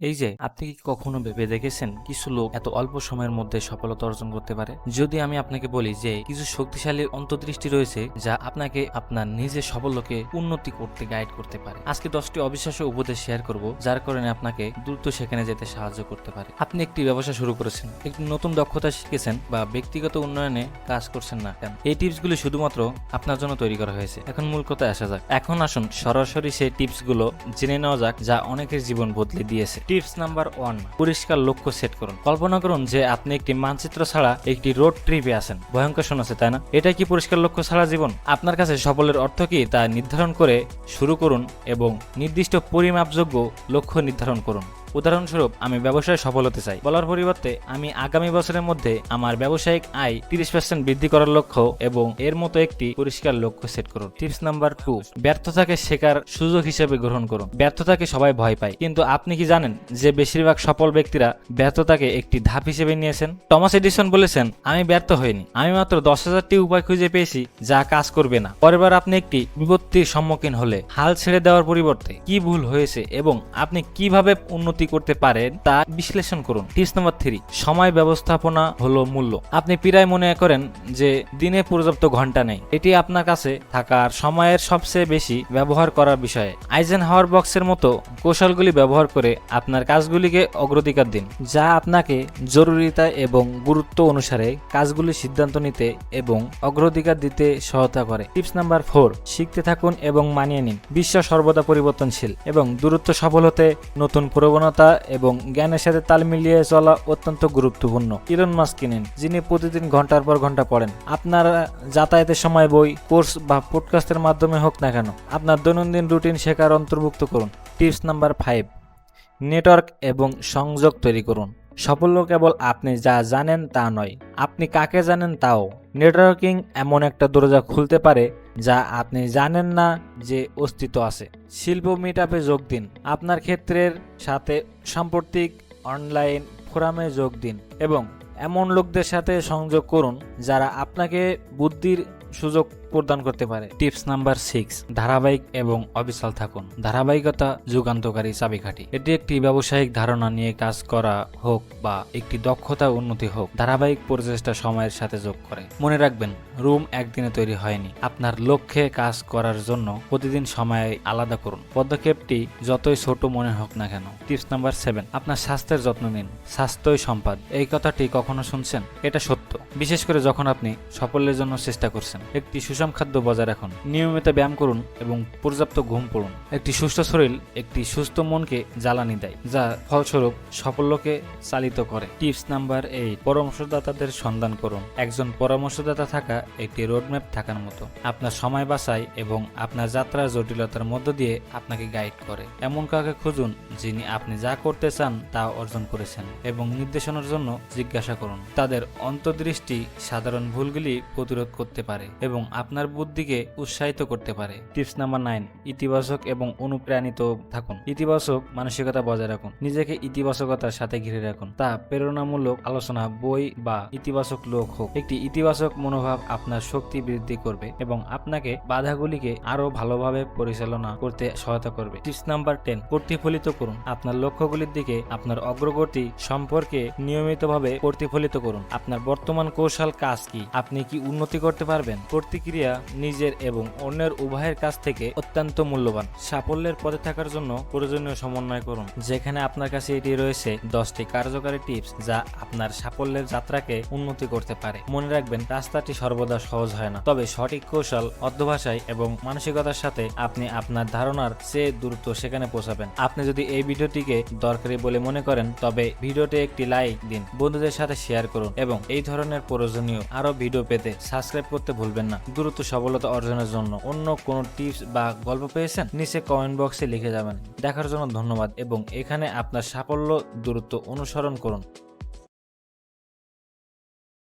এই যে, আপনি কি কখনো ভেবে দেখেছেন কিছু লোক এত অল্প সময়ের মধ্যে সফলতা অর্জন করতে পারে? যদি আমি আপনাকে বলি যে, কিছু শক্তিশালী অন্তর্দৃষ্টি রয়েছে যা আপনাকে আপনার নিজের সাফল্যকে উন্নতি করতে গাইড করতে পারে। আজকে দশটি অবিশ্বাস্য উপদেশ শেয়ার করব, যার কারণে আপনাকে দ্রুত সেখানে যেতে সাহায্য করতে পারে। আপনি একটি ব্যবসা শুরু করেছেন, একটি নতুন দক্ষতা শিখেছেন বা ব্যক্তিগত উন্নয়নে কাজ করছেন না কেন? এই টিপসগুলি শুধুমাত্র আপনার জন্য তৈরি করা হয়েছে। এখন মূল কথায় আসা যাক। এখন আসুন সরাসরি সেই টিপসগুলো জেনে নেওয়া যাক যা অনেকের জীবন বদলে দিয়েছে। টিপস নাম্বার ওয়ান, পরিষ্কার লক্ষ্য সেট করুন। কল্পনা করুন যে আপনি একটি মানচিত্র ছাড়া একটি রোড ট্রিপে আছেন। ভয়ঙ্কর শোনাচ্ছে তাই না? এটা কি পরিষ্কার লক্ষ্য ছাড়া জীবন? আপনার কাছে সফলের অর্থ কি তা নির্ধারণ করে শুরু করুন এবং নির্দিষ্ট পরিমাপযোগ্য লক্ষ্য নির্ধারণ করুন। উদাহরণস্বরূপ, আমি ব্যবসায় সফল হতে চাই। বলার পরিবর্তে, আমি আগামী বছরের মধ্যে আমার ব্যবসায়িক আয় তিরিশ পার্সেন্ট বৃদ্ধি করার লক্ষ্য এবং এর মতো একটি পরিষ্কার লক্ষ্য সেট করুন। টিপস নাম্বার টু, ব্যর্থতাকে শেখার সুযোগ হিসেবে গ্রহণ করুন। ব্যর্থতাকে সবাই ভয় পায়। কিন্তু আপনি কি জানেন যে বেশিরভাগ সফল ব্যক্তিরা ব্যর্থতাকে একটি ধাপ হিসেবে নিয়েছেন? টমাস এডিসন বলেছেন, আমি ব্যর্থ হইনি। আমি মাত্র দশ হাজারটি উপায় খুঁজে পেয়েছি যা কাজ করবে না। পরেরবার আপনি একটি বিপত্তির সম্মুখীন হলে হাল ছেড়ে দেওয়ার পরিবর্তে কি ভুল হয়েছে এবং আপনি কীভাবে উন্নতি করতে পারেন তা বিশ্লেষণ করুন। টিপস নম্বর থ্রি, সময় ব্যবস্থাপনা হলো মূল্য। আপনি প্রায় মনে করেন যে দিনে পর্যাপ্ত ঘণ্টা নেই। এটি আপনার কাছে থাকার সময়ের সবচেয়ে বেশি ব্যবহার করার বিষয়ে। আইজেন হাওয়ার বক্সের মতো কৌশলগুলি ব্যবহার করে আপনার কাজগুলিকে অগ্রাধিকার দিন, যা আপনাকে জরুরিতা এবং গুরুত্ব অনুসারে কাজগুলি সিদ্ধান্ত নিতে এবং অগ্রাধিকার দিতে সহায়তা করে। টিপস নাম্বার ফোর, শিখতে থাকুন এবং মানিয়ে নিন। বিশ্ব সর্বদা পরিবর্তনশীল এবং দূরত্ব সফল হতে নতুন প্রবণতা এবং জ্ঞানের সাথে তাল মিলিয়ে চলা অত্যন্ত গুরুত্বপূর্ণ। ইলন মাস কিনেন, যিনি প্রতিদিন ঘণ্টার পর ঘণ্টা পড়েন। আপনার যাতায়াতের সময় বই, কোর্স বা পডকাস্টের মাধ্যমে হোক না কেন, আপনার দৈনন্দিন রুটিন শেখার অন্তর্ভুক্ত করুন। টিপস নাম্বার ফাইভ, নেটওয়ার্ক এবং সংযোগ তৈরি করুন। সাফল্য কেবল আপনি যা জানেন তা নয়, আপনি কাকে জানেন তাও। নেটওয়ার্কিং এমন একটা দরজা খুলতে পারে যা আপনি জানেন না যে অস্তিত্ব আছে। শিল্প মিটআপে যোগ দিন, আপনার ক্ষেত্রের সাথে সাম্প্রতিক অনলাইন ফোরামে যোগ দিন এবং এমন লোকদের সাথে সংযোগ করুন যারা আপনাকে বুদ্ধির সুযোগ প্রদান করতে পারে। টিপস নাম্বার সিক্স ধারাবাহিক এবং অবিচল থাকুন। ধারাবাহিকতা যুগান্তকারী চাবিকাঠি। এটি একটি ব্যবসায়িক ধারণা নিয়ে কাজ করা হোক বা একটি দক্ষতা উন্নতি হোক, ধারাবাহিক প্রচেষ্টা সময়ের সাথে যোগ করে। মনে রাখবেন, রুম একদিনে তৈরি হয়নি। আপনার লক্ষ্যে কাজ করার জন্য প্রতিদিন সময় আলাদা করুন। পদক্ষেপটি যতই ছোট মনে হোক না কেন। টিপস নাম্বার সেভেন আপনার স্বাস্থ্যের যত্ন নিন। স্বাস্থ্যই সম্পদ। এই কথাটি কখনো শুনছেন? এটা সত্য। বিশেষ করে যখন আপনি সাফল্যের জন্য চেষ্টা করছেন। একটি সুষম খাদ্য বজায় রাখুন নিয়মিত ব্যায়াম করুন এবং পর্যাপ্ত ঘুম পড়ুন। একটি সুস্থ শরীর একটি সুস্থ মনকে জ্বালানি দেয়, যা ফলস্বরূপ সাফল্যকে চালিত করে। টিপস নাম্বার এইট পরামর্শদাতাদের সন্ধান করুন। একজন পরামর্শদাতা থাকা একটি রোডম্যাপ থাকার মতো। আপনার সময় বাঁচায় এবং আপনার যাত্রার জটিলতার মধ্য দিয়ে আপনাকে গাইড করে। এমন কাউকে খুঁজুন যিনি আপনি যা করতে চান তা অর্জন করেছেন এবং নির্দেশনার জন্য জিজ্ঞাসা করুন। তাদের অন্তর্দৃষ্টি সাধারণ ভুলগুলি প্রতিরোধ করতে পারে এবং আপনার বুদ্ধিকে উৎসাহিত করতে পারে। টিপস নাম্বার নাইন, ইতিবাচক এবং অনুপ্রাণিত থাকুন। ইতিবাচক মানসিকতা বজায় রাখুন। নিজেকে ইতিবাচকতার সাথে ঘিরে রাখুন। তা প্রেরণামূলক আলোচনা, বই বা ইতিবাচক লোক হোক। একটি ইতিবাচক মনোভাব আপনার শক্তি বৃদ্ধি করবে এবং আপনাকে বাধাগুলিকে আরও ভালোভাবে পরিচালনা করতে সহায়তা করবে। টিপস নাম্বার টেন, প্রতিফলিত করুন। আপনার লক্ষ্যগুলির দিকে আপনার অগ্রগতি সম্পর্কে নিয়মিতভাবে প্রতিফলিত করুন। আপনার বর্তমান কৌশল কাজ কি? আপনি কি উন্নতি করতে পারবেন? প্রতিক্রিয়া নিজের এবং অন্যের উভয়ের কাছ থেকে অত্যন্ত মূল্যবান। সাফল্যের পথে থাকার জন্য প্রয়োজনীয় সমন্বয় করুন। যেখানে আপনার কাছে এটি রয়েছে দশটি কার্যকারী টিপস যা আপনার সাফল্যের যাত্রাকে উন্নতি করতে পারে। মনে রাখবেন, রাস্তাটি সর্বদা সহজ হয় না। তবে সঠিক কৌশল অধ্যভাষায় এবং মানসিকতার সাথে আপনি আপনার ধারণার চেয়ে দ্রুত সেখানে পৌঁছাবেন। আপনি যদি এই ভিডিওটিকে দরকারি বলে মনে করেন, তবে ভিডিওটি একটি লাইক দিন। বন্ধুদের সাথে শেয়ার করুন এবং এই ধরনের প্রয়োজনীয় আরও ভিডিও পেতে সাবস্ক্রাইব করতে ভুলবেন না। দ্রুত সফলতা অর্জনের জন্য অন্য কোনো টিপস বা গল্প পেয়েছেন? নিচে কমেন্ট বক্সে লিখে যাবেন। দেখার জন্য ধন্যবাদ এবং এখানে আপনার সাফল্য দ্রুত অনুসরণ করুন।